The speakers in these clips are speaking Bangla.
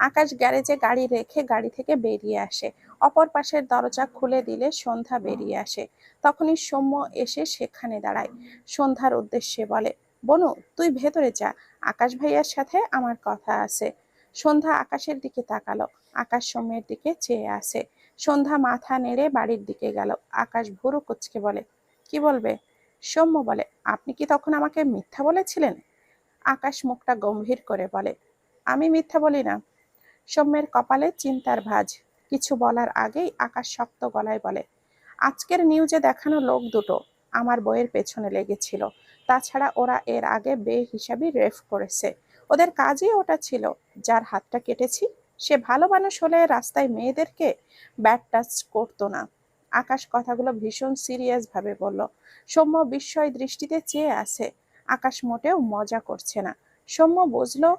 আকাশ গ্যারেজে গাড়ি রেখে গাড়ি থেকে বেরিয়ে আসে। অপর পাশের দরজা খুলে দিলে সন্ধ্যা বেরিয়ে আসে। তখনই সৌম্য এসে সেখানে দাঁড়ায়। সন্ধ্যার উদ্দেশ্যে বলে, বনু, তুই ভেতরে যা। আকাশ ভাইয়ার সাথে আমার কথা আছে। সন্ধ্যা আকাশের দিকে তাকালো। আকাশ সৌম্যের দিকে চেয়ে আসে সন্ধ্যা মাথা নেড়ে বাড়ির দিকে গেল। আকাশ ভুরু কুচকে বলে, কি বলবে? সৌম্য বলে, আপনি কি তখন আমাকে মিথ্যা বলেছিলেন? আকাশ মুখটা গম্ভীর করে বলে, আমি মিথ্যা বলি না। সৌম্যের কপালে চিন্তার ভাঁজ। কিছু বলার আগেই আকাশ শক্ত গলায় বলে, আজকের নিউজে দেখানো লোক দুটো আমার বইয়ের পেছনে লেগেছিল। তাছাড়া ওরা এর আগে বে হিসাবে রেফ করেছে। ওদের কাজই ওটা ছিল। যার হাতটা কেটেছি, সে ভালো মানুষ হলে রাস্তায় মেয়েদেরকে ব্যাড টাচ করতো না। আকাশ কথাগুলো ভীষণ সিরিয়াস ভাবে বলল। সৌম্য বিস্ময় দৃষ্টিতে চেয়ে আছে। আকাশ মোটেও মজা করছে না। সৌম্য বুঝলো,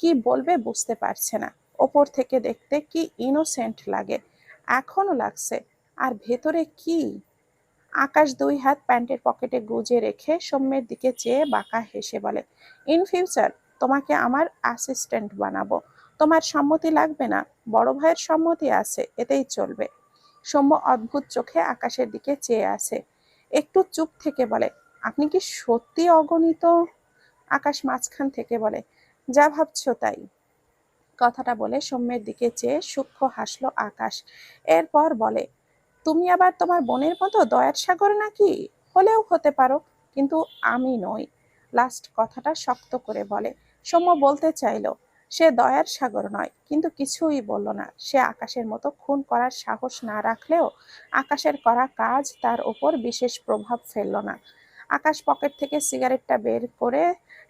কি বলবে বুঝতে পারছে না। ওপর থেকে দেখতে কি ইনোসেন্ট লাগে? এখনও লাগছে। আর ভেতরে কি? আকাশ দুই হাত প্যান্টের পকেটে গুজে রেখে সৌম্যের দিকে চেয়ে বাঁকা হেসে বলে, ইন ফিউচার তোমাকে আমার অ্যাসিস্ট্যান্ট বানাবো। তোমার সম্মতি লাগবে না। বড় ভাইয়ের সম্মতি আছে, এতেই চলবে। সৌম্য অদ্ভুত চোখে আকাশের দিকে চেয়ে আছে। একটু চুপ থেকে বলে, আপনি কি সত্যি অগণিত? আকাশ মাঝখান থেকে বলে, যা ভাবছ তাই। কথাটা বলে সৌম্যের দিকে চেয়ে সূক্ষ্ম হাসলো আকাশ। এরপর বলে, তুমি আবার তোমার বোনের মতো দয়ার সাগর নাকি? হলেও হতে পারো, কিন্তু আমি নই। লাস্ট কথাটা শক্ত করে বলে, সৌম্য বলতে চাইলো, সে দয়ার সাগর নয়। কিন্তু কিছুই বলল না। সে আকাশের মতো খুন করার সাহস না রাখলেও আকাশের করা কাজ তার ওপর বিশেষ প্রভাব ফেলল না। আকাশ পকেট থেকে সিগারেটটা বের করে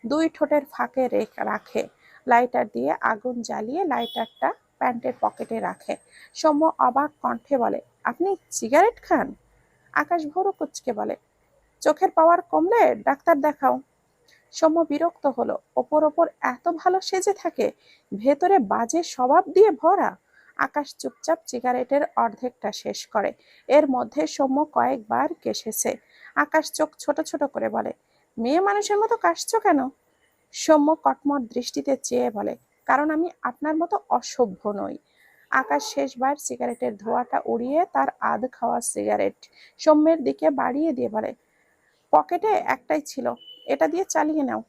দুই ঠোঁটের ফাঁকে রেখ, রাখে। লাইটার দিয়ে আগুন জ্বালিয়ে লাইটারটা প্যান্টের পকেটে রাখে। সৌম্য অবাক কণ্ঠে বলে, আপনি সিগারেট খান? আকাশ ভোরু কুচকে বলে, চোখের পাওয়ার কমলে ডাক্তার দেখাও। সৌম্য বিরক্ত হলো, ওপর ওপর এত ভালো সেজে থাকে, ভেতরে বাজে স্বভাব দিয়ে ভরা। আকাশ চুপচাপ সিগারেটের অর্ধেকটা শেষ করে, এর মধ্যে সৌম্য কয়েকবার কেসেছে। আকাশ চোখ ছোট ছোট করে বলে, মেয়ে মানুষের মতো কাশছো কেন? সৌম্য কটমট দৃষ্টিতে চেয়ে বলে, কারণ আমি আপনার মতো অসভ্য নই। আকাশ শেষবার সিগারেটের ধোঁয়াটা উড়িয়ে তার আধ খাওয়া সিগারেট সৌম্যের দিকে বাড়িয়ে দিয়ে বলে, পকেটে একটাই ছিল, এটা দিয়ে চালিয়ে নাও।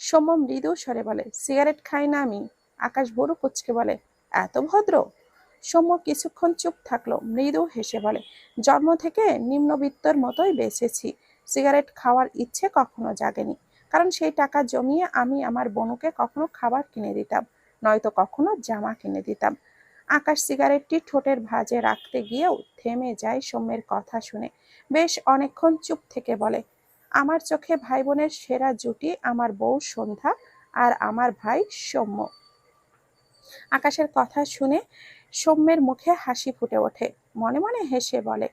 সৌম্য মৃদু স্বরে বলে, সিগারেট খাই না আমি। আকাশ বড় কুচকে বলে, এত ভদ্র? সৌম্য কিছুক্ষণ চুপ থাকল, মৃদু হেসে বলে, জন্ম থেকে নিম্নবিত্তর মতোই বেঁচেছি। সিগারেট খাওয়ার ইচ্ছে কখনো জাগেনি। কারণ সেই টাকা জমিয়ে আমি আমার বনুকে কখনো খাবার কিনে দিতাম, নয়তো কখনো জামা কিনে দিতাম। আকাশ সিগারেটটি ঠোঁটের ভাঁজে রাখতে গিয়েও থেমে যায় সৌম্যের কথা শুনে। বেশ অনেকক্ষণ চুপ থেকে বলে, আমার চোখে ভাই বোনের সেরা জুটি আমার বউ সন্ধ্যা আর আমার ভাই সৌম্য। আকাশের কথা শুনে সৌম্যের মুখে হাসি ফুটে ওঠে, মনে মনে হেসে বলে,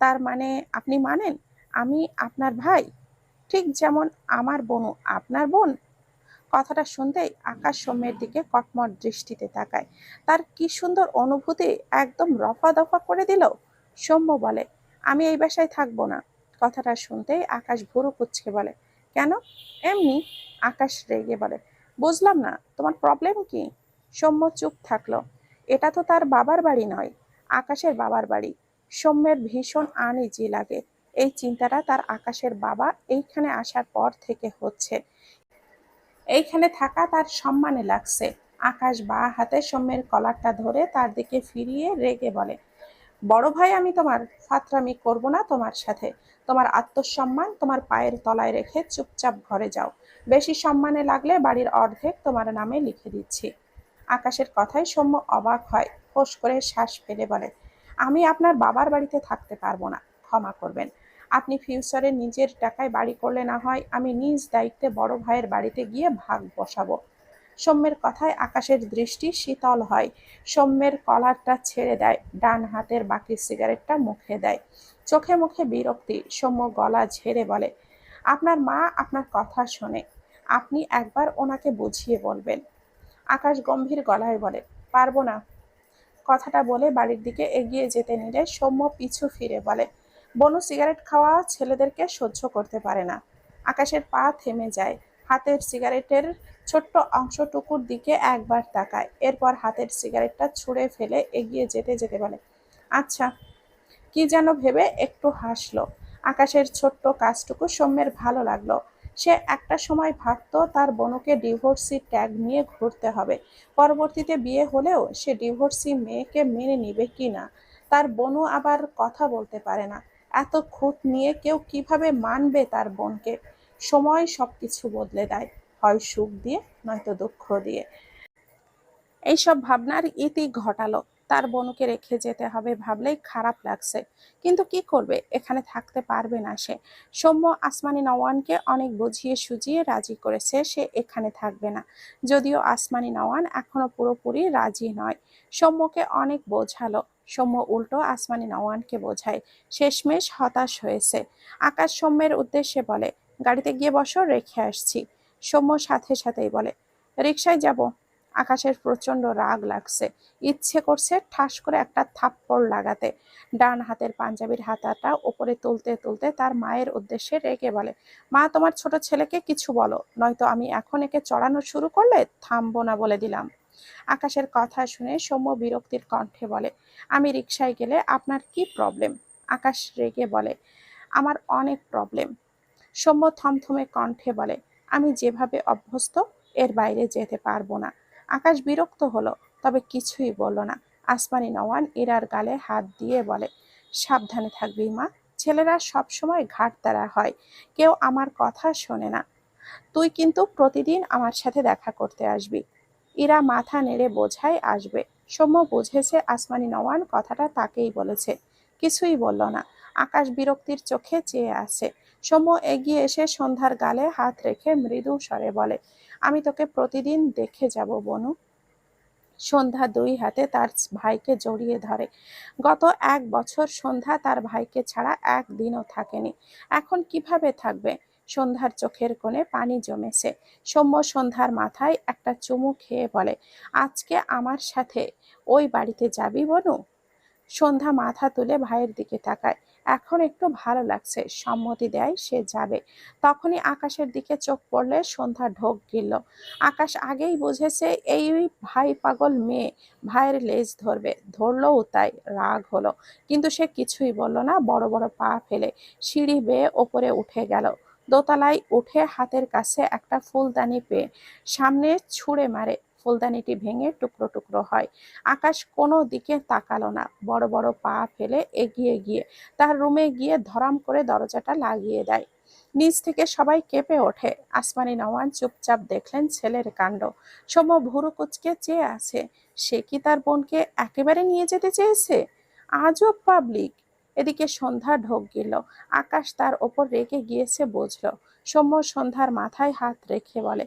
তার মানে আপনি মানেন? আমি আপনার ভাই? ঠিক যেমন আমার বোনও আপনার বোন? কথাটা শুনতেই আকাশ সৌম্যের দিকে কটমট দৃষ্টিতে তাকায়। তার কি সুন্দর অনুভূতি একদম রফা দফা করে দিল? সৌম্য বলে, আমি এই বাসায় থাকব না। কথাটা শুনতেই আকাশ ভুরু কুচকে বলে, কেন? এমনি? আকাশ রেগে বলে, বুঝলাম না, তোমার প্রবলেম কি? সৌম্য চুপ থাকল, এটা তো তার বাবার বাড়ি নয়, আকাশের বাবার বাড়ি। সৌম্যের ভীষণ আনইজি লাগে। এই চিন্তাটা তার আকাশের বাবা এইখানে আসার পর থেকে হচ্ছে। এইখানে থাকা তার সম্মানে লাগছে। আকাশ বা হাতে সৌম্যের কলারটা ধরে তার দিকে ফিরিয়ে রেগে বলে, বড় ভাই, আমি তোমার ফাতরামি করব না তোমার সাথে। তোমার আত্মসম্মান তোমার পায়ের তলায় রেখে চুপচাপ ঘরে যাও। বেশি সম্মানে লাগলে বাড়ির অর্ধেক তোমার নামে লিখে দিচ্ছি আকাশের কথায় সৌম্য অবাক হয়, ফোঁস করে শ্বাস ফেলে বলে, আমি আপনার বাবার বাড়িতে থাকতে পারব না। ক্ষমা করবেন। আপনি ফিউচারে নিজের টাকায় বাড়ি করলে না হয়, আমি নিজ দায়িত্বে বড় ভাইয়ের বাড়িতে গিয়ে ভাগ বসাবো। সৌম্যের কথায় আকাশের দৃষ্টি শীতল হয়। সৌম্যের কলারটা ছেড়ে দেয়, ডান হাতের বাকি সিগারেটটা মুখে দেয়। চোখে মুখে বিরক্তি, সৌম্য গলা ঝেড়ে বলে, আপনার মা আপনার কথা শোনে, আপনি একবার ওনাকে বুঝিয়ে বলবেন। আকাশ গম্ভীর গলায় বলে, পারব না। কথাটা বলে বাড়ির দিকে এগিয়ে যেতে নিলে সৌম্য পিছু ফিরে বলে বনু সিগারেট খাওয়া ছেলেদেরকে সহ্য করতে পারে না। আকাশের পা থেমে যায়। হাতের সিগারেটের ছোট্ট অংশটুকুর দিকে একবার তাকায়। এরপর হাতের সিগারেটটা ছুঁড়ে ফেলে এগিয়ে যেতে যেতে বলে আচ্ছা। কি যেন ভেবে একটু হাসলো। আকাশের ছোট্ট কাজটুকু সৌম্যের ভালো লাগল। সে একটা সময় ভাবতো তার বনুকে ডিভোর্সি ট্যাগ নিয়ে ঘুরতে হবে। পরবর্তীতে বিয়ে হলেও সে ডিভোর্সি মেয়েকে মেনে নিবে কি না? তার বনু আবার কথা বলতে পারে না। এত খুঁত নিয়ে কেউ কীভাবে মানবে তার বোনকে? সময় সব কিছু বদলে দেয়। হয় সুখ দিয়ে, নয়তো দুঃখ দিয়ে। এইসব ভাবনার ইতি ঘটালো। তার বনুকে রেখে যেতে হবে ভাবলেই খারাপ লাগছে। কিন্তু কি করবে? এখানে থাকতে পারবে না সে। সৌম্য আসমানি নওয়ানকে অনেক বুঝিয়ে সুজিয়ে রাজি করেছে, সে এখানে থাকবে না। যদিও আসমানি নওয়ান এখনও পুরোপুরি রাজি নয়। সৌম্যকে অনেক বোঝালো। সৌম্য উল্টো আসমানি নওয়ানকে বোঝায়। শেষমেশ হতাশ হয়েছে। আকাশ সৌম্যের উদ্দেশ্যে বলে, গাড়িতে গিয়ে বসো, রেখে আসছি। সৌম্য সাথে সাথেই বলে রিক্সায় যাব। আকাশের প্রচণ্ড রাগ লাগছে। ইচ্ছে করছে ঠাস করে একটা থাপ্পড় লাগাতে। ডান হাতের পাঞ্জাবির হাতাটা ওপরে তুলতে তুলতে তার মায়ের উদ্দেশ্যে রেগে বলে, মা, তোমার ছোট ছেলেকে কিছু বলো, নয়তো আমি এখন একে চড়ানো শুরু করলে থামবো না বলে দিলাম। আকাশের কথা শুনে সৌম্য বিরক্তির কণ্ঠে বলে, আমি রিক্সায় গেলে আপনার কি প্রবলেম? আকাশ রেগে বলে, আমার অনেক প্রবলেম। সৌম্য থমথমে কণ্ঠে বলে, আমি যেভাবে অভ্যস্ত, এর বাইরে যেতে পারব না। আকাশ বিরক্ত হলো, তবে কিছুই বলল না। আসমানি নওয়ান ইরার গালে হাত দিয়ে বলে, সাবধানে থাকবি মা, ছেলেরা সব সময় ঘাট তারা হয়, কেউ আমার কথা শোনে না। তুই কিন্তু প্রতিদিন আমার সাথে দেখা করতে আসবি ইরা মাথা নেড়ে বোঝায় আসবে। সৌম্য বুঝেছে আসমানি নওয়ান কথাটা তাকেই বলেছে, কিছুই বলল না। আকাশ বিরক্তির চোখে চেয়ে আছে। সৌম্য এগিয়ে এসে সন্ধ্যার গালে হাত রেখে মৃদু স্বরে বলে আমি তোকে প্রতিদিন দেখে যাব বনু। সন্ধ্যা দুই হাতে তার ভাইকে জড়িয়ে ধরে। গত এক বছর সন্ধ্যা তার ভাইকে ছাড়া একদিনও থাকেনি। এখন কীভাবে থাকবে? সন্ধ্যার চোখের কোণে পানি জমেছে। সৌম্য সন্ধ্যার মাথায় একটা চুমু খেয়ে বলে, আজকে আমার সাথে ওই বাড়িতে যাবি বনু? সন্ধ্যা মাথা তুলে ভাইয়ের দিকে তাকায়। এখন একটু ভালো লাগছে, সম্মতি দেয় সে যাবে। তখনই আকাশের দিকে চোখ পড়লে সন্ধ্যা ঢোক গিলল। আকাশ আগেই বুঝেছে এই ভাই পাগল মেয়ে, ভাইয়ের লেজ ধরবে। ধরলেও তাই, রাগ হলো। কিন্তু সে কিছুই বলল না, বড় বড় পা ফেলে সিঁড়ি বেয়ে ওপরে উঠে গেল। দোতলায় উঠে হাতের কাছে একটা ফুলদানি পেয়ে সামনে ছুঁড়ে মারে। ফুলদানিটি ভেঙে টুকরো টুকরো হয়। আকাশ কোনো দিকে তাকালো না। বড় বড় পা ফেলে এগিয়ে গিয়ে তার রুমে গিয়ে ধরাম করে দরজাটা লাগিয়ে দেয়। নিচ থেকে সবাই কেঁপে ওঠে। আসমানি নওয়ান চুপচাপ দেখলেন ছেলের কাণ্ড। সৌম্য ভুরু কুচকে চেয়ে আছে, সে কি তার বোনকে একেবারে নিয়ে যেতে চেয়েছে? আজও পাবলিক এদিকে সন্ধ্যা ঢোক গেল, আকাশ তার ওপর রেগে গিয়েছে, বুঝলো। সৌম্য সন্ধ্যার মাথায় হাত রেখে বলে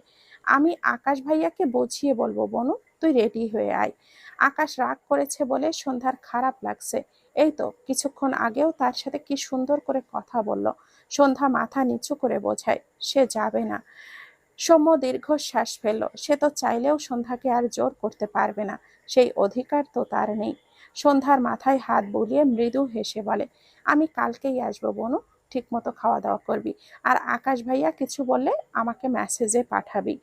আমি আকাশ ভাইয়াকে বুঝিয়ে বলব, বনু, তুই রেডি হয়ে আয়। আকাশ রাগ করেছে বলে সন্ধ্যার খারাপ লাগছে। এই তো, কিছুক্ষণ আগেও তার সাথে কি সুন্দর করে কথা বলল। সন্ধ্যা মাথা নিচু করে বোঝায়, সে যাবে না। সৌম্য দীর্ঘশ্বাস ফেলল, সে তো চাইলেও সন্ধ্যাকে আর জোর করতে পারবে না, সেই অধিকার তো তার নেই। সন্ধ্যার মাথায় হাত বুলিয়ে মৃদু হেসে বলে, আমি কালকেই আসব, বনু। ঠিক মতো খাওয়া দাওয়া করবি। আর আকাশ ভাইয়া কিছু বললে আমাকে মেসেজে পাঠাবি।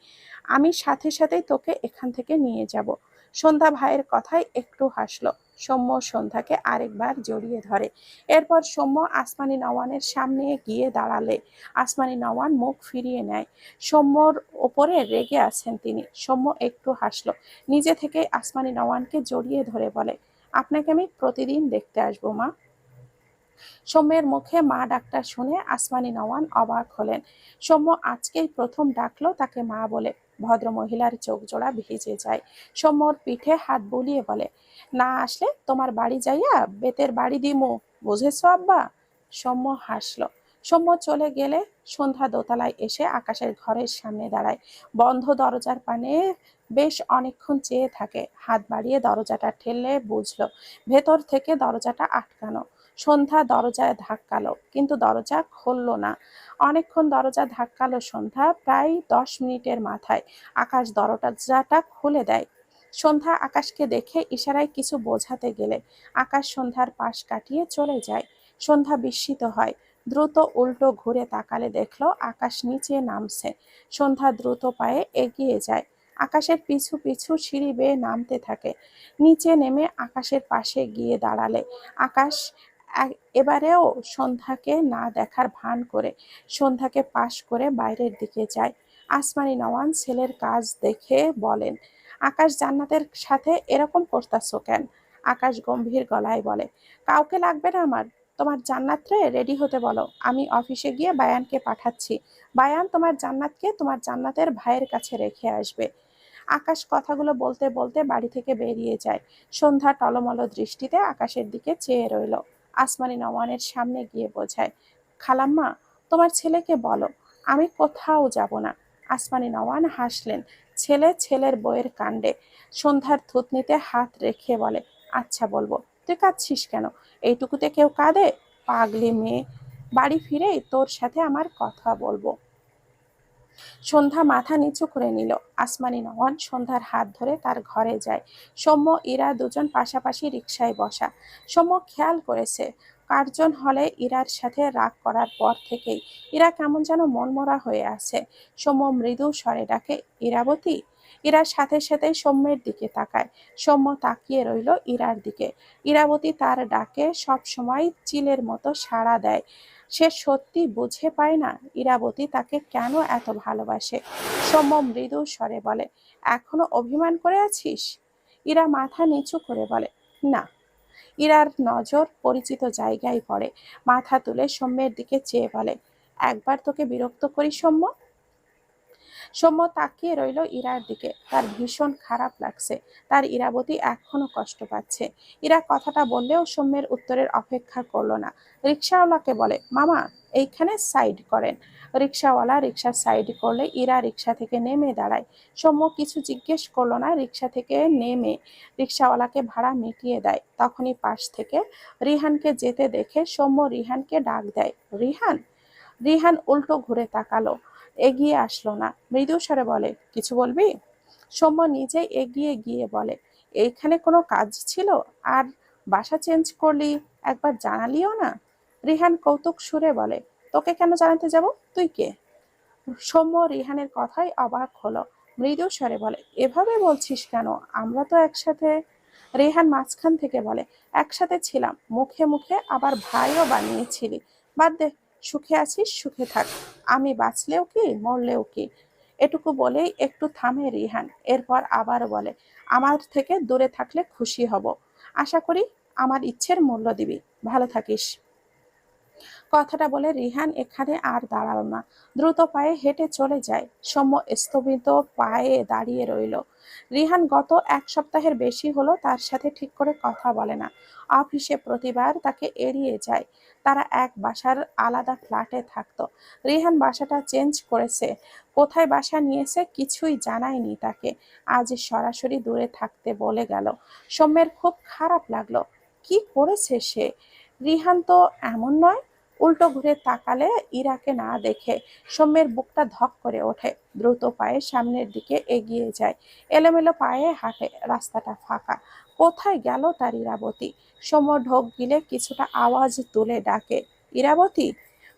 আমি সাথে সাথেই তোকে এখান থেকে নিয়ে যাব। সন্ধ্যা ভাইয়ের কথায় একটু হাসলো। সৌম্য সন্ধ্যাকে আরেকবার জড়িয়ে ধরে। এরপর সৌম্য আসমানি নওয়ানের সামনে গিয়ে দাঁড়ালে। আসমানি নওয়ান মুখ ফিরিয়ে নেয়। সৌম্যর ওপরে রেগে আছেন তিনি। সৌম্য একটু হাসলো। নিজে থেকে আসমানি নওয়ানকে জড়িয়ে ধরে বলে, আপনাকে আমি প্রতিদিন দেখতে আসব মা। সৌম্যের মুখে মা ডাক্তার শুনে আসমানি নওয়ান অবাক হলেন। সৌম্য আজকেই প্রথম ডাকলো তাকে মা বলে। ভদ্র মহিলার চোখ জোড়া ভিজে যায়। সৌম্যর পিঠে হাত বুলিয়ে বলে, না আসলে তোমার বাড়ি যাইয়া বেতের বাড়ি দিমু, বুঝেছ আব্বা? সৌম্য হাসলো। সৌম্য চলে গেলে সন্ধ্যা দোতলায় এসে আকাশের ঘরের সামনে দাঁড়ায়। বন্ধ দরজার পানে বেশ অনেকক্ষণ চেয়ে থাকে। হাত বাড়িয়ে দরজাটা ঠেললে বুঝলো, ভেতর থেকে দরজাটা আটকানো। সন্ধ্যা দরজায় ধাক্কালো, কিন্তু দরজা খুললো না। অনেকক্ষণ দরজা ধাক্কালো সন্ধ্যা, প্রায় দশ মিনিটের মাথায় আকাশ দরজাটা খুলে দেয়। সন্ধ্যা আকাশকে দেখে ইশারায় কিছু বোঝাতে গেলে আকাশ সন্ধ্যার পাশ কাটিয়ে চলে যায়। সন্ধ্যা বিস্মিত হয়, দ্রুত উল্টো ঘুরে তাকালে দেখল আকাশ নিচে নামছে। সন্ধ্যা দ্রুত পায়ে এগিয়ে যায়, আকাশের পিছু পিছু সিঁড়ি বেয়ে নামতে থাকে। নিচে নেমে আকাশের পাশে গিয়ে দাঁড়ালে আকাশ এবারেও সন্ধ্যাকে না দেখার ভান করে সন্ধ্যাকে পাশ করে বাইরের দিকে যায়। আসমানি নওয়ান ছেলের কাজ দেখে বলেন, আকাশ জান্নাতের সাথে এরকম করতাছো কেন? আকাশ গম্ভীর গলায় বলে, কাউকে লাগবে না আমার। তোমার জান্নাত রে রেডি হতে বলো। আমি অফিসে গিয়ে বায়ানকে পাঠাচ্ছি। বায়ান তোমার জান্নাতকে তোমার জান্নাতের ভাইয়ের কাছে রেখে আসবে। আকাশ কথাগুলো বলতে বলতে বাড়ি থেকে বেরিয়ে যায়। সন্ধ্যা টলমল দৃষ্টিতে আকাশের দিকে চেয়ে রইল। আসমানি নওয়ানের সামনে গিয়ে বোঝায়, খালাম্মা, তোমার ছেলেকে বলো, আমি কোথাও যাব না। আসমানি নওয়ান হাসলেন, ছেলে ছেলের বইয়ের কাণ্ডে। সন্ধ্যার থুতনিতে হাত রেখে বলে আচ্ছা বলব, তুই কাঁদছিস কেন? এইটুকুতে কেউ কাঁদে? পাগলি মেয়ে, বাড়ি ফিরেই তোর সাথে আমার কথা বলব। সন্ধ্যা মাথা নিচু করে নিল। আসমানি নওয়ান সন্ধ্যার হাত ধরে তার ঘরে যায়। সৌম্য, ইরা দুজন পাশাপাশি রিকশায় বসা। সৌম্য খেয়াল করেছে, কার্জন হলে ইরার সাথে রাগ করার পর থেকেই। ইরা কেমন যেন মনমরা হয়ে আছে। সৌম্য মৃদু স্বরে ডাকে, ইরাবতী? ইরার সাথে সাথে সৌম্যের দিকে তাকায়। সৌম্য তাকিয়ে রইল ইরার দিকে। ইরাবতী তার ডাকে সব সময় চিলের মতো সাড়া দেয়। সে সত্যি বুঝে পায় না। ইরাবতী তাকে কেন এত ভালোবাসে? সৌম্য মৃদু স্বরে বলে, এখনও অভিমান করে আছিস? ইরা মাথা নিচু করে বলে, না। ইরার নজর পরিচিত জায়গায় পড়ে। মাথা তুলে সৌম্যের দিকে চেয়ে বলে, একবার তোকে বিরক্ত করি সৌম্য? সৌম্য তাকিয়ে রইল ইরার দিকে। তার ভীষণ খারাপ লাগছে। তার ইরাবতী এখনও কষ্ট পাচ্ছে। ইরা কথাটা বললেও সৌম্যের উত্তরের অপেক্ষা করল না। রিক্সাওয়ালাকে বলে, মামা, এইখানে সাইড করেন। রিক্সাওয়ালা রিক্সা সাইড করলে ইরা রিক্সা থেকে নেমে দাঁড়ায়। সৌম্য কিছু জিজ্ঞেস করল না রিক্সা থেকে নেমে রিক্সাওয়ালাকে ভাড়া মিটিয়ে দেয়। তখনই পাশ থেকে রিহানকে যেতে দেখে সৌম্য রিহানকে ডাক দেয়, রিহান? রিহান উল্টো ঘুরে তাকালো। এগিয়ে আসলো না। মৃদু স্বরে বলে, কিছু বলবি? সৌম্য নিজেই এগিয়ে গিয়ে বলে, এইখানে কোনো কাজ ছিল? আর বাসা চেঞ্জ করলি? একবার জানালিও না? রিহান কৌতুক সুরে বলে, তোকে কেন জানাতে যাব? তুই কে? সৌম্য রিহানের কথাই অবাক হলো। মৃদু স্বরে বলে, এভাবে বলছিস কেন? আমরা তো একসাথে রেহান মাঝখান থেকে বলে, একসাথে ছিলাম। মুখে মুখে আবার ভাইও বানিয়েছিলি। বাদ দে সুখে আছিস, সুখে থাক। আমি বাঁচলেও কি, মরলেও কি? এটুকু বলেই একটু থামে রিহান, এরপর আবার বলে, আমার থেকে দূরে থাকলে খুশি হব। আশা করি আমার ইচ্ছের মূল্য দিবি। ভালো থাকিস। কথাটা বলে রিহান এখানে আর দাঁড়াল না। দ্রুত পায়ে হেঁটে চলে যায়। সৌম্য স্থবিত পায়ে দাঁড়িয়ে রইল। রিহান গত এক সপ্তাহের বেশি হলো তার সাথে ঠিক করে কথা বলে না। অফিসে প্রতিবার তাকে এড়িয়ে যায়। তারা এক বাসার আলাদা ফ্ল্যাটে থাকতো। রিহান বাসাটা চেঞ্জ করেছে। কোথায় বাসা নিয়েছে কিছুই জানায়নি তাকে। আজ সরাসরি দূরে থাকতে বলে গেল। সৌম্যের খুব খারাপ লাগল। কি করেছে সে? রিহান তো এমন নয়। উল্টো ঘুরে তাকালে ইরাকে না দেখে সৌম্যের বুকটা ধক করে ওঠে। দ্রুত পায়ে সামনের দিকে এগিয়ে যায়। এলোমেলো পায়ে হাঁটে। রাস্তাটা ফাঁকা। কোথায় গেল তার ইরাবতী? সৌম্য ঢোক গিলে কিছুটা আওয়াজ তুলে ডাকে, ইরাবতী,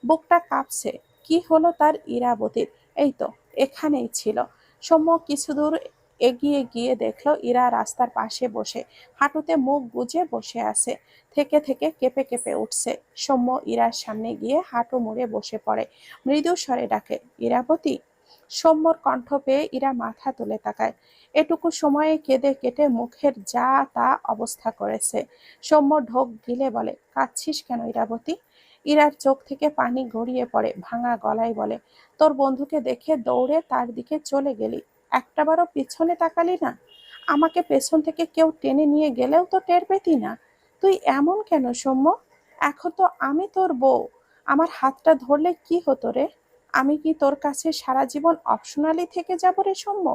বুকটা কাঁপছে। কি হলো তার ইরাবতীর? এই তো, এখানেই ছিল। সৌম্য কিছু দূর এগিয়ে গিয়ে দেখল ইরা রাস্তার পাশে বসে, হাঁটুতে মুখ গুজে বসে আছে, থেকে থেকে কেঁপে কেঁপে উঠছে। সৌম্য ইরার সামনে গিয়ে হাঁটু মুড়ে বসে পড়ে, মৃদু স্বরে ডাকে, ইরাবতী সৌম্যর কণ্ঠ পেয়ে ইরা মাথা তুলে তাকায়। এটুকু সময়ে কেঁদে কেটে মুখের যা তা অবস্থা করেছে। সৌম্য ঢোক গিলে বলে, কাঁদছিস কেন ইরাবতী? ইরার চোখ থেকে পানি গড়িয়ে পড়ে, ভাঙা গলায় বলে, তোর বন্ধুকে দেখে দৌড়ে তার দিকে চলে গেলি। একটাবারও পিছনে তাকালি না? আমাকে পেছন থেকে কেউ টেনে নিয়ে গেলেও তো টের পেতি না? তুই এমন কেন সৌম্য? এখন তো আমি তোর বউ। আমার হাতটা ধরলে কি হতো রে? আমি কি তোর কাছে সারা জীবন অপশনালি থেকে যাব রে সৌম্য?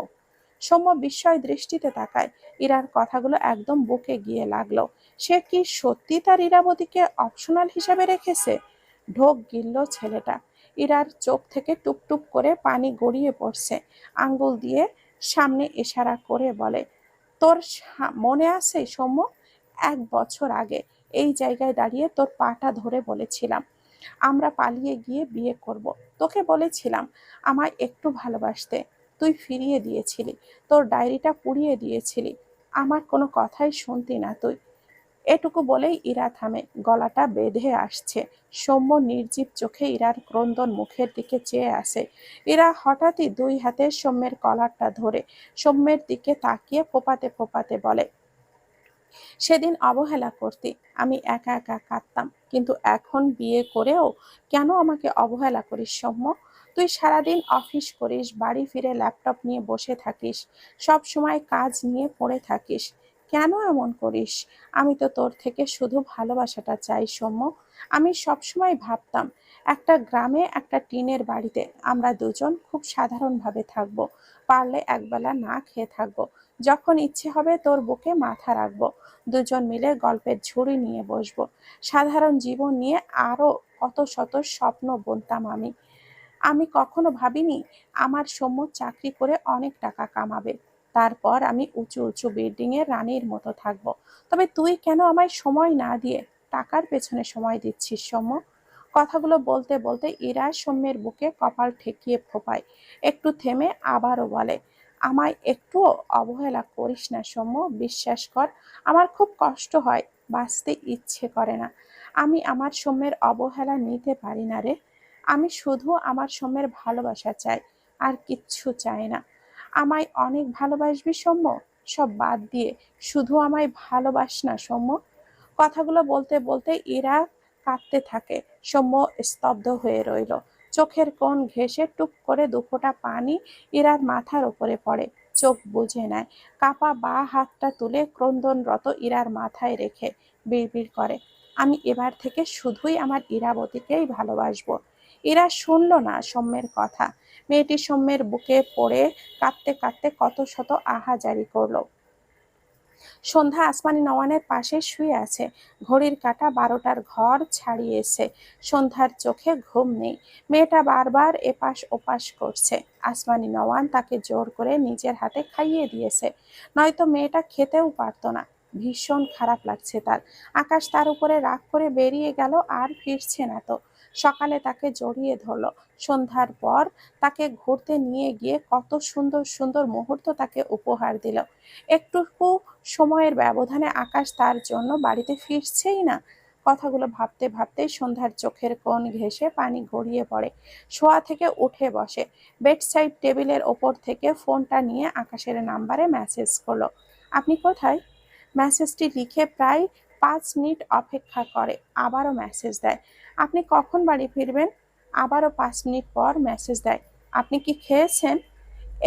সৌম্য বিস্ময় দৃষ্টিতে তাকায়। ইরার কথাগুলো একদম বুকে গিয়ে লাগল। সে কি সত্যি তার ইরাবতীকে অপশনাল হিসাবে রেখেছে? ঢোক গিলল ছেলেটা। ইরার চোখ থেকে টুপটুপ করে পানি গড়িয়ে পড়ছে। আঙ্গুল দিয়ে সামনে ইশারা করে বলে, তোর মনে আছে সৌম্য? এক বছর আগে এই জায়গায় দাঁড়িয়ে তোর পাটা ধরে বলেছিলাম। আমরা পালিয়ে গিয়ে বিয়ে করব। তোকে বলেছিলাম আমায় একটু ভালোবাসতে। তুই ফিরিয়ে দিয়েছিলি, তোর ডায়েরিটা পুড়িয়ে দিয়েছিলি। আমার কোনো কথাই শুনতি না তুই। এটুকু বলেই ইরা থামে, গলাটা বেঁধে আসছে। সৌম্য নির্জীব চোখে ইরার ক্রন্দন মুখের দিকে চেয়ে আসে ইরা হঠাৎই দুই হাতে সৌম্যের কলারটা ধরে, সৌম্যের দিকে তাকিয়ে ফোপাতে ফোপাতে বলে সেদিন অবহেলা করতে। আমি একা একা কাঁদতাম, কিন্তু এখন বিয়ে করেও কেন আমাকে অবহেলা করিস সৌম্য? তুই সারাদিন অফিস করিস, বাড়ি ফিরে ল্যাপটপ নিয়ে বসে থাকিস, সব সময় কাজ নিয়ে পড়ে থাকিস, কেন এমন করিস? আমি তো তোর থেকে শুধু ভালোবাসাটা চাই সৌম্য। আমি সবসময় ভাবতাম, একটা গ্রামে একটা টিনের বাড়িতে আমরা দুজন খুব সাধারণভাবে থাকব, পারলে একবেলা না খেয়ে থাকব যখন ইচ্ছে হবে তোর বুকে মাথা রাখব। দুজন মিলে গল্পের ঝুড়ি নিয়ে বসবো। সাধারণ জীবন নিয়ে আরও কত শত স্বপ্ন বুনতাম আমি। আমি কখনো ভাবিনি আমার সৌম্য চাকরি করে অনেক টাকা কামাবে। তারপর আমি উঁচু উঁচু বিল্ডিং এর রানীর মতো থাকব। তবে তুই কেন আমায় সময় না দিয়ে টাকার পেছনে সময় দিচ্ছিস সৌম্য? কথাগুলো বলতে বলতে ইরা সৌম্যের বুকে কপাল ঠেকিয়ে ফোপায়। একটু থেমে আবারও বলে আমায় একটুও অবহেলা করিস না সৌম্য বিশ্বাস কর, আমার খুব কষ্ট হয়, বাঁচতে ইচ্ছে করে না। আমি আমার সৌম্যের অবহেলা নিতে পারি না রে। আমি শুধু আমার সৌম্যের ভালোবাসা চাই, আর কিচ্ছু চাই না। আমায় অনেক ভালোবাসবি সৌম্য সব বাদ দিয়ে, শুধু আমায় ভালোবাস না সৌম্য কথাগুলো বলতে বলতে ইরা কাঁদতে থাকে। সৌম্য স্তব্ধ হয়ে রইল। চোখের কোণ ঘেঁষে টুপ করে দুফোঁটা পানি ইরার মাথার উপরে পড়ে। চোখ বুঝে নেয়। কাপা বা হাতটা তুলে ক্রন্দনরত ইরার মাথায় রেখে বিড়বিড় করে। আমি এবার থেকে শুধুই আমার ইরাবতীকেই ভালোবাসবো। ইরা শুনল না সৌম্যের কথা। মেয়েটি সৌম্যের বুকে পড়ে কাঁদতে কাঁদতে কত শত আহাজারি করল। সন্ধ্যা আসমানি নওয়ানের পাশে শুয়ে আছে। ঘড়ির কাঁটা বারোটার ঘর ছাড়িয়েছে। সন্ধ্যার চোখে ঘুম নেই। মেয়েটা বারবার এপাশ ওপাশ করছে। আসমানি নওয়ান তাকে জোর করে নিজের হাতে খাইয়ে দিয়েছে। নয়তো মেয়েটা খেতেও পারতো না। ভীষণ খারাপ লাগছে তার। আকাশ তার উপরে রাগ করে বেরিয়ে গেল আর ফিরছে না তো। সকালে তাকে জড়িয়ে ধরলো। সন্ধ্যার পর তাকে ঘুরতে নিয়ে গিয়ে কত সুন্দর সুন্দর মুহূর্ত তাকে উপহার দিল। একটুকু সময়ের ব্যবধানে আকাশ তার জন্য বাড়িতে ফিরছেই না। কথাগুলো ভাবতে ভাবতে সন্ধ্যার চোখের কোণ ঘেঁষে পানি গড়িয়ে পড়ে। শোয়া থেকে উঠে বসে। বেডসাইড টেবিলের ওপর থেকে ফোনটা নিয়ে আকাশের নাম্বারে মেসেজ করল, আপনি কোথায়? মেসেজটি লিখে প্রায় পাঁচ মিনিট অপেক্ষা করে, আবারও মেসেজ দেয়, আপনি কখন বাড়ি ফিরবেন? আবারও পাঁচ মিনিট পর মেসেজ দেয়, আপনি কি খেয়েছেন?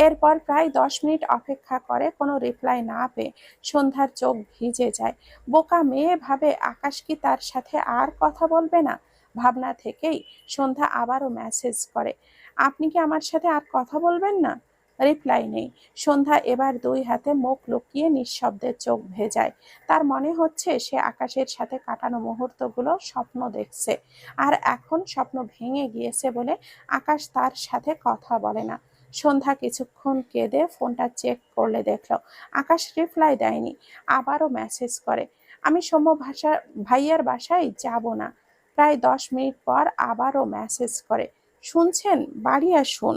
এরপর প্রায় দশ মিনিট অপেক্ষা করে কোনো রিপ্লাই না পেয়ে সন্ধ্যার চোখ ভিজে যায়। বোকা মেয়ে ভাবে আকাশ কি তার সাথে আর কথা বলবে না? ভাবনা থেকেই সন্ধ্যা আবারও মেসেজ করে, আপনি কি আমার সাথে আর কথা বলবেন না? রিপ্লাই নেই। সন্ধ্যা এবার দুই হাতে মুখ লুকিয়ে নিঃশব্দে চোখ ভেজায়। তার মনে হচ্ছে সে আকাশের সাথে কাটানো মুহূর্তগুলো স্বপ্ন দেখছে, আর এখন স্বপ্ন ভেঙে গিয়েছে বলে আকাশ তার সাথে কথা বলে না। সন্ধ্যা কিছুক্ষণ কেঁদে ফোনটা চেক করলে দেখল, আকাশ রিপ্লাই দেয়নি, আবারও মেসেজ করে, আমি সৌম্য ভাষা, ভাইয়ার বাসায় যাব না। প্রায় দশ মিনিট পর আবারও মেসেজ করে, শুনছেন? বাড়ি আসুন।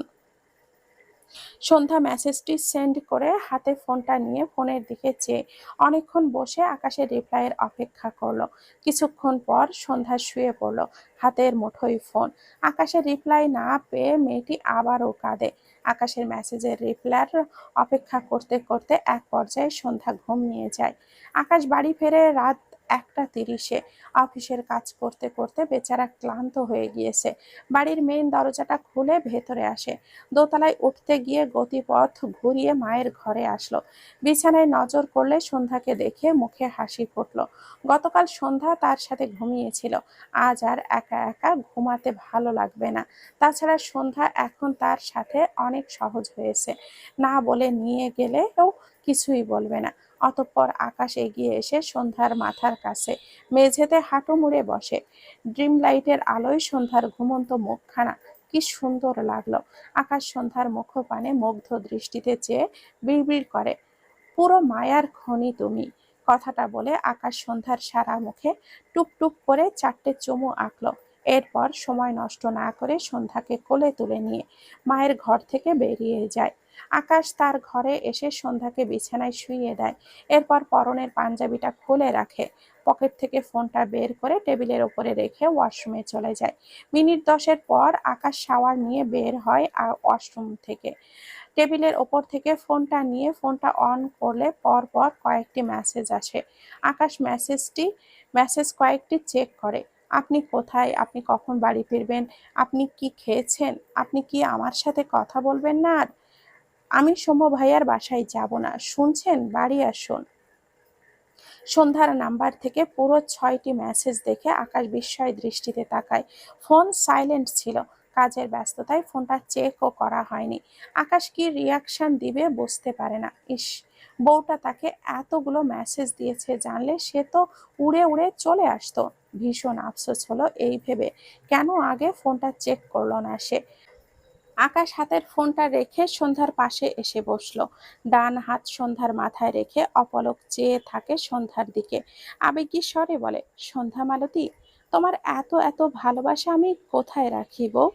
সন্ধ্যা মেসেজটি সেন্ড করে হাতে ফোনটা নিয়ে ফোনের দিকে চেয়ে অনেকক্ষণ বসে আকাশের রিপ্লাইয়ের অপেক্ষা করল। কিছুক্ষণ পর সন্ধ্যা শুয়ে পড়ল হাতের মুঠোই ফোন। আকাশের রিপ্লাই না পেয়ে মেয়েটি আবারও কাঁদে। আকাশের মেসেজের রিপ্লাইয়ের অপেক্ষা করতে করতে এক পর্যায়ে সন্ধ্যা ঘুমিয়ে যায়। আকাশ বাড়ি ফেরে রাত একটা তিরিশে অফিসের কাজ করতে করতে বেচারা ক্লান্ত হয়ে গিয়েছে। বাড়ির মেইন দরজাটা খুলে ভেতরে আসে। দোতলায় উঠতে গিয়ে গতিপথ ঘুরিয়ে মায়ের ঘরে আসলো। বিছানায় নজর করলে সন্ধ্যাকে দেখে মুখে হাসি ফুটল। গতকাল সন্ধ্যা তার সাথে ঘুমিয়েছিল। আজ আর একা একা ঘুমাতে ভালো লাগবে না। তাছাড়া সন্ধ্যা এখন তার সাথে অনেক সহজ হয়েছে। না বলে নিয়ে গেলেও কিছুই বলবে না। অতঃপর আকাশ এগিয়ে এসে সন্ধ্যার মাথার কাছে মেঝেতে হাঁটু মুড়ে বসে। ড্রিম লাইটের আলোয় সন্ধ্যার ঘুমন্ত মুখখানা কি সুন্দর লাগল। আকাশ সন্ধ্যার মুখপানে মুগ্ধ দৃষ্টিতে চেয়ে বিড়বিড় করে, পুরো মায়ার খনি তুমি। কথাটা বলে আকাশ সন্ধ্যার সারা মুখে টুপ টুপ করে চারটে চুমু আঁকলো। এরপর সময় নষ্ট না করে সন্ধ্যাকে কোলে তুলে নিয়ে মায়ের ঘর থেকে বেরিয়ে যায়। আকাশ তার ঘরে এসে সন্ধ্যাকে বিছানায় শুইয়ে দেয়। এরপর পরনের পাঞ্জাবিটা খুলে রাখে। পকেট থেকে ফোনটা বের করে টেবিলের ওপরে রেখে ওয়াশরুমে চলে যায়। মিনিট দশের পর আকাশ শাওয়ার নিয়ে বের হয় আর ওয়াশরুম থেকে। টেবিলের ওপর থেকে ফোনটা নিয়ে ফোনটা অন করলে পর পর কয়েকটি মেসেজ আসে। আকাশ মেসেজটি, মেসেজ কয়েকটি চেক করে। আপনি কোথায়? আপনি কখন বাড়ি ফিরবেন? আপনি কি খেয়েছেন? আপনি কি আমার সাথে কথা বলবেন না আর? আমি সৌম্য ভাইয়ার বাসায় যাব না। শুনছেন? বাড়ি আসুন। সন্ধ্যার নাম্বার থেকে পুরো ছয়টি মেসেজ দেখে আকাশ বিস্ময় দৃষ্টিতে তাকায়। ফোন সাইলেন্ট ছিল। কাজের ব্যস্ততায় ফোনটা চেকও করা হয়নি। আকাশ কি রিয়াকশন দিবে বুঝতে পারে না। ইস, বউটা তাকে এতগুলো মেসেজ দিয়েছে, জানলে সে তো উড়ে উড়ে চলে আসতো। ভীষণ আফসোস হলো এই ভেবে। কেন আগে ফোনটা চেক করল না সে? আকাশ হাতের ফোনটা রেখে সন্ধ্যার পাশে এসে বসল। ডান হাত সন্ধ্যার মাথায় রেখে অপলক চেয়ে থাকে সন্ধ্যার দিকে। আবেগী স্বরে বলে, সন্ধ্যা মালতী, তোমার এত এত ভালোবাসা আমি কোথায় রাখি বউ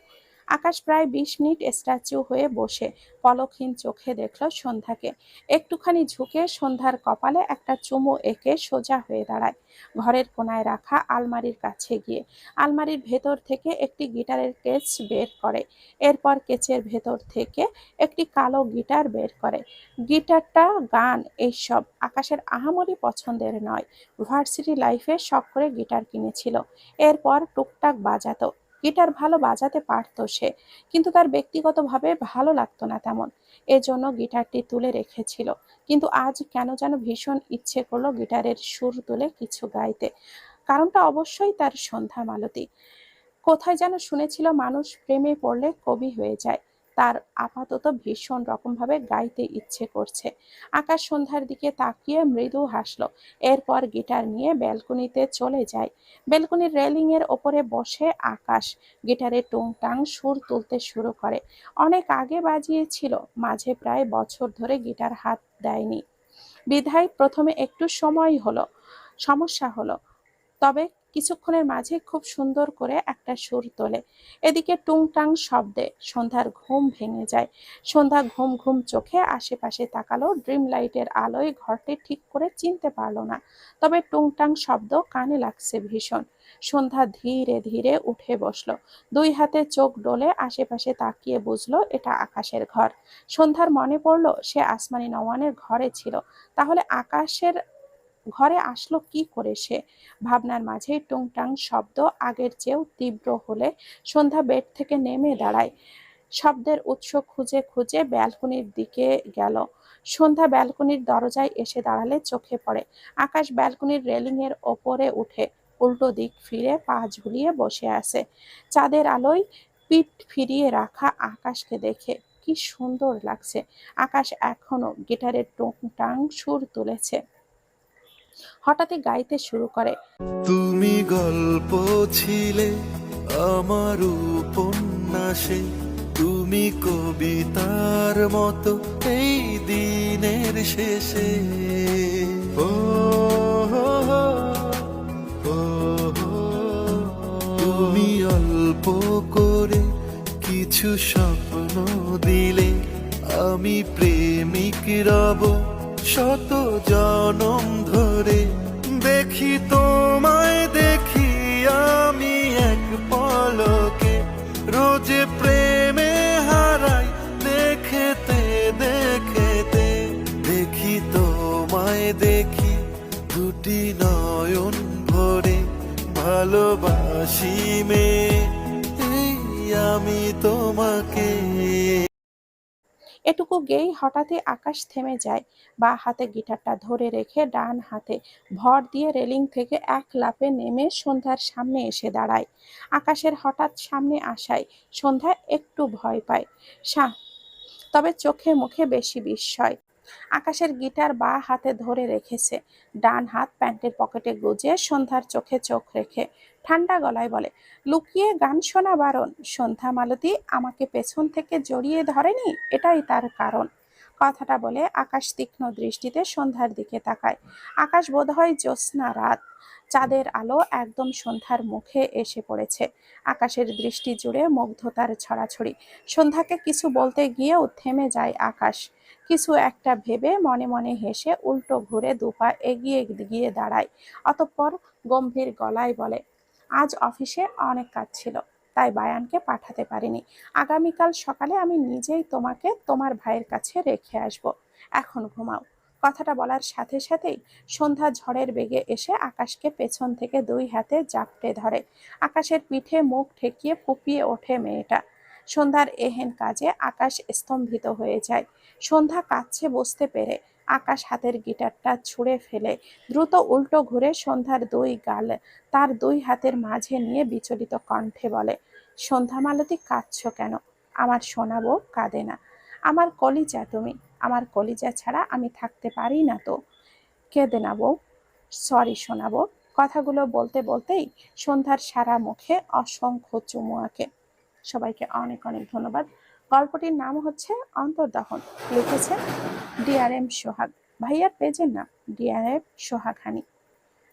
আকাশ প্রায় বিশ মিনিট স্ট্যাচু হয়ে বসে পলকহীন চোখে দেখল সন্ধ্যাকে। একটুখানি ঝুঁকে সন্ধ্যার কপালে একটা চুমু এঁকে সোজা হয়ে দাঁড়ায়। ঘরের কোনায় রাখা আলমারির কাছে গিয়ে আলমারির ভেতর থেকে একটি গিটারের কেস বের করে। এরপর কেচের ভেতর থেকে একটি কালো গিটার বের করে। গিটারটা, গান এইসব আকাশের আহামরি পছন্দের নয়। ভার্সিটি লাইফে শখ করে গিটার কিনেছিল। এরপর টুকটাক বাজাতো। গিটার ভালো বাজাতে পারতো সে। কিন্তু তার ব্যক্তিগতভাবে ভালো লাগতো না তেমন। এজন্য গিটারটি তুলে রেখেছিল। কিন্তু আজ কেন যেন ভীষণ ইচ্ছে করল গিটারের সুর তুলে কিছু গাইতে। কারণটা অবশ্যই তার সন্ধ্যা মালতী। কোথায় যেন শুনেছিল, মানুষ প্রেমে পড়লে কবি হয়ে যায়। তার আপাতত ভীষণ রকমভাবে গাইতে ইচ্ছে করছে। আকাশ সন্ধ্যার দিকে তাকিয়ে মৃদু হাসলো। এরপর গিটার নিয়ে ব্যালকনিতে চলে যায়। ব্যালকনির রেলিং এর ওপরে বসে আকাশ গিটারে টুংটাং সুর তুলতে শুরু করে। অনেক আগে বাজিয়েছিল, মাঝে প্রায় বছর ধরে গিটার হাত দেয়নি। বিধায় প্রথমে একটু সময় হলো, সমস্যা হলো। তবে কিছুক্ষণের মাঝে খুব সুন্দর করে একটা সুর তোলে। এদিকে টুংটাং শব্দে সন্ধ্যার ঘুম ভেঙে যায়। সন্ধ্যা ঘুম ঘুম চোখে আশেপাশে তাকালো, ড্রিম লাইটের আলোয় ঘরটি ঠিক করে চিনতে পারল না। তবে টুংটাং শব্দ কানে লাগছে ভীষণ। সন্ধ্যা ধীরে ধীরে উঠে বসল। দুই হাতে চোখ ডোলে আশেপাশে তাকিয়ে বুঝলো, এটা আকাশের ঘর। সন্ধ্যার মনে পড়ল, সে আসমানি নওয়ানের ঘরে ছিল। তাহলে আকাশের ঘরে আসলো কি করে সে? ভাবনার মাঝেই টুংটাং শব্দ আগের চেয়েও তীব্র হলে সন্ধ্যা বেড থেকে নেমে দাঁড়ায়। শব্দের উৎস খুঁজে খুঁজে ব্যালকনির দিকে গেল। সন্ধ্যা ব্যালকনির দরজায় এসে দাঁড়ালে চোখে পড়ে। আকাশ ব্যালকনির রেলিং এর ওপরে উঠে উল্টো দিক ফিরে পা ঝুলিয়ে বসে আছে। চাঁদের আলোয় পিঠ ফিরিয়ে রাখা আকাশকে দেখে কি সুন্দর লাগছে। আকাশ এখনও গিটারের টুংটাং সুর তুলেছে। হঠাৎই গাইতে শুরু করে তুমি গল্প ছিলে আমার উপন্যাসে, তুমি কবিতার মতো এই দিনের শেষে ও। তুমি অল্প করে কিছু স্বপ্ন দিলে, আমি প্রেমিক রব শত জনম ধরে দেখি তোমায়, দেখি আমি এক পলকে। রোজে প্রেমে হারাই দেখেতে দেখেতে। দেখি তোমায়, দেখি দুটি নয়ন ভরে ভালোবাসি মে আমি তোমাকে গেই হঠাৎই আকাশ থেমে যায়। বা হাতে গিটারটা ধরে রেখে ডান হাতে ভর দিয়ে রেলিং থেকে এক লাফে নেমে সন্ধ্যার সামনে এসে দাঁড়ায়। আকাশের হঠাৎ সামনে আসায় সন্ধ্যা একটু ভয় পায়। তবে চোখে মুখে বেশি বিস্ময়। আকাশের গিটার বা হাতে ধরে রেখেছে। ডান হাত প্যান্টের পকেটে গুজে সন্ধ্যার চোখে চোখ রেখে ঠান্ডা গলায় বলে, লুকিয়ে গান শোনা বারণ। সন্ধ্যা মালতী আমাকে পেছন থেকে জড়িয়ে ধরেনি? এটাই তার কারণ। কথাটা বলে আকাশ তীক্ষ্ণ দৃষ্টিতে সন্ধ্যার দিকে তাকায়। আকাশ বোধহয় জ্যোৎস্না রাত। চাঁদের আলো একদম সন্ধ্যার মুখে এসে পড়েছে। আকাশের দৃষ্টি জুড়ে মুগ্ধতার ছড়াছড়ি। সন্ধ্যাকে কিছু বলতে গিয়েও থেমে যায় আকাশ। কিছু একটা ভেবে মনে মনে হেসে উল্টো ঘুরে দুপা এগিয়ে গিয়ে দাঁড়ায়। অতঃপর গম্ভীর গলায় বলে, আজ অফিসে অনেক কাজ ছিল, তাই বায়ানকে পাঠাতে পারিনি। আগামীকাল সকালে আমি নিজেই তোমাকে তোমার ভাইয়ের কাছে রেখে আসব। এখন ঘুমাও। কথাটা বলার সাথে সাথেই সন্ধ্যা ঝড়ের বেগে এসে আকাশকে পেছন থেকে দুই হাতে জাপটে ধরে। আকাশের পিঠে মুখ ঠেকিয়ে ফুপিয়ে ওঠে মেয়েটা। সন্ধ্যার এহেন কাজে আকাশ স্তম্ভিত হয়ে যায়। সন্ধ্যা কাঁদছে বসতে পেরে। আকাশ হাতের গিটারটা ছুঁড়ে ফেলে। দ্রুত উল্টো ঘুরে সন্ধ্যার দুই গাল তার দুই হাতের মাঝে নিয়ে বিচলিত কণ্ঠে বলে, সন্ধ্যা মালতী, কাঁদছ কেন? আমার শোনাবো কাঁদে না। আমার কলিজা তুমি। আমার কলিজা ছাড়া আমি থাকতে পারি না তো। কেঁদে না বউ। সরি শোনাবো কথাগুলো বলতে বলতেই সন্ধ্যার সারা মুখে অসংখ্য চুমু আঁকে। সবাইকে অনেক অনেক ধন্যবাদ। গল্পটির নাম হচ্ছে অন্তর্দহন। লিখেছেন ডিআরএম সোহাগ। ভাইয়ার পেজের নাম ডিআরএম সোহাগ হানি।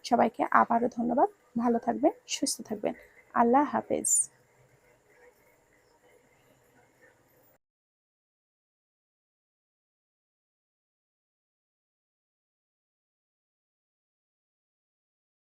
সবাইকে আবারও ধন্যবাদ। ভালো থাকবেন, সুস্থ থাকবেন। আল্লাহ হাফেজ।